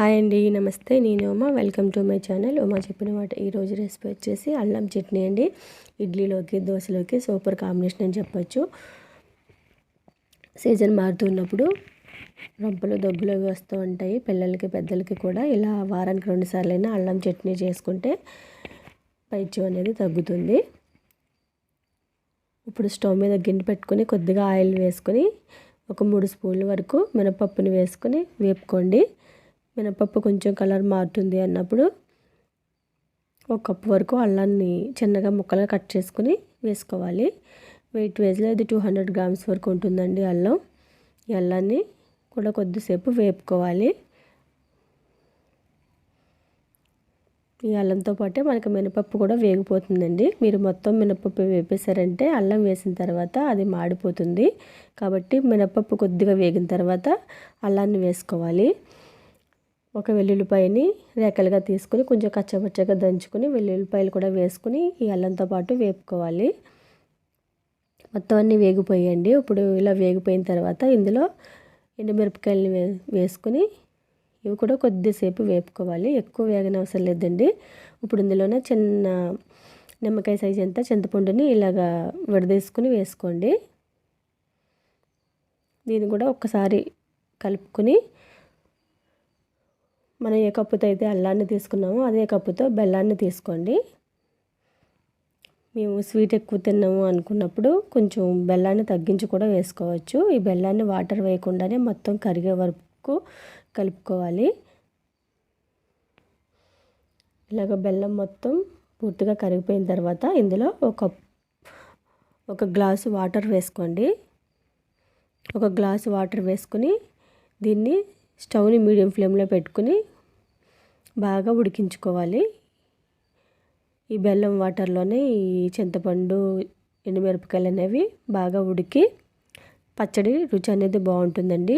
Hi అండి నమస్తే. నేను Uma. Welcome to my channel Uma చెప్పిన వాటి ఈరోజు రెసిపీ వచ్చేసి అల్లం చట్నీ అండి. ఇడ్లీలోకి దోశలోకి సూపర్ కాంబినేషన్ అని చెప్పచ్చు. సీజన్ మారుతున్నప్పుడు రొంపలు దగ్గులు వస్తూ ఉంటాయి. పిల్లలకి పెద్దలకి కూడా ఇలా వారానికి రెండు సార్లైనా అల్లం చట్నీ చేసుకుంటే పైచ్యం అనేది తగ్గుతుంది. ఇప్పుడు స్టవ్ మీద గిన్నె పెట్టుకొని కొద్దిగా ఆయిల్ వేసుకొని ఒక మూడు స్పూన్ల వరకు మినపప్పుని వేసుకొని వేపుకోండి. మినపప్పు కొంచెం కలర్ మారుతుంది అన్నప్పుడు ఒక కప్పు వరకు అల్లాన్ని చిన్నగా ముక్కలుగా కట్ చేసుకుని వేసుకోవాలి. వెయిట్ వేజ్లో ఇది టూ హండ్రెడ్ గ్రామ్స్ వరకు ఉంటుందండి అల్లం. ఈ అల్లాన్ని కూడా కొద్దిసేపు వేపుకోవాలి. ఈ అల్లంతో పాటే మనకి మినపప్పు కూడా వేగిపోతుందండి. మీరు మొత్తం మినపప్పు వేపేశారంటే అల్లం వేసిన తర్వాత అది మాడిపోతుంది. కాబట్టి మినపప్పు కొద్దిగా వేగిన తర్వాత అల్లాన్ని వేసుకోవాలి. ఒక వెల్లుల్లిపాయని రేకలుగా తీసుకుని కొంచెం కచ్చపచ్చగా దంచుకొని వెల్లుల్లిపాయలు కూడా వేసుకుని ఈ అల్లంతో పాటు వేపుకోవాలి. మొత్తం అన్నీ వేగిపోయండి ఇప్పుడు ఇలా వేగిపోయిన తర్వాత ఇందులో ఎండుమిరపకాయలని వే వేసుకుని ఇవి కూడా కొద్దిసేపు వేపుకోవాలి. ఎక్కువ వేగన అవసరం లేదండి. ఇప్పుడు ఇందులోనే చిన్న నిమ్మకాయ సైజ్ అంతా చింతపండుని ఇలాగా విడదీసుకుని వేసుకోండి. దీన్ని కూడా ఒక్కసారి కలుపుకొని మనం ఏ కప్పుతో అయితే అల్లాన్ని తీసుకున్నామో అదే కప్పుతో బెల్లాన్ని తీసుకోండి. మేము స్వీట్ ఎక్కువ తిన్నాము అనుకున్నప్పుడు కొంచెం బెల్లాన్ని తగ్గించి కూడా వేసుకోవచ్చు. ఈ బెల్లాన్ని వాటర్ వేయకుండానే మొత్తం కరిగే వరకు కలుపుకోవాలి. ఇలాగ బెల్లం మొత్తం పూర్తిగా కరిగిపోయిన తర్వాత ఇందులో ఒక ఒక గ్లాసు వాటర్ వేసుకోండి. ఒక గ్లాసు వాటర్ వేసుకుని దీన్ని స్టవ్ని మీడియం ఫ్లేమ్లో పెట్టుకుని బాగా ఉడికించుకోవాలి. ఈ బెల్లం వాటర్లోనే ఈ చింతపండు ఎండుమిరపకాయలు అనేవి బాగా ఉడికి పచ్చడి రుచి అనేది బాగుంటుందండి.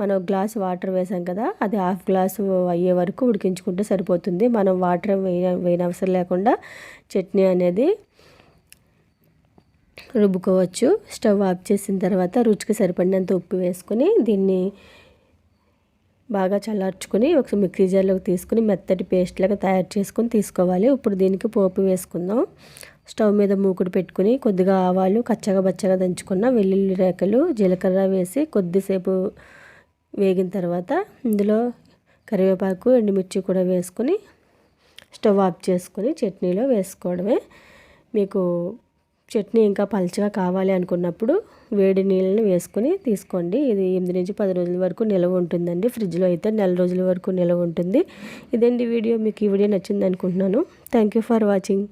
మనం గ్లాస్ వాటర్ వేసాం కదా అది హాఫ్ గ్లాస్ అయ్యే వరకు ఉడికించుకుంటే సరిపోతుంది. మనం వాటర్ వేయ వేయనవసరం అవసరం లేకుండా చట్నీ అనేది రుబ్బుకోవచ్చు. స్టవ్ ఆఫ్ చేసిన తర్వాత రుచికి సరిపడినంత ఉప్పు వేసుకొని దీన్ని బాగా చల్లార్చుకుని ఒక మిక్సీ జార్లోకి తీసుకుని మెత్తటి పేస్ట్ లాగా తయారు చేసుకుని తీసుకోవాలి. ఇప్పుడు దీనికి పోపు వేసుకుందాం. స్టవ్ మీద మూకుడు పెట్టుకుని కొద్దిగా ఆవాలు కచ్చగా బచ్చగా దంచుకున్న వెల్లుల్లి రేకలు జీలకర్ర వేసి కొద్దిసేపు వేగిన తర్వాత ఇందులో కరివేపాకు ఎండుమిర్చి కూడా వేసుకొని స్టవ్ ఆఫ్ చేసుకొని చట్నీలో వేసుకోవడమే. మీకు చట్నీ ఇంకా పలచగా కావాలి అనుకున్నప్పుడు వేడి నీళ్ళని వేసుకొని తీసుకోండి. ఇది ఎనిమిది నుంచి పది రోజుల వరకు నిల్వ ఉంటుందండి. ఫ్రిడ్జ్లో అయితే నెల రోజుల వరకు నిల్వ ఉంటుంది. ఇదండి వీడియో. మీకు ఈ వీడియో నచ్చింది అనుకుంటున్నాను. Thank you for watching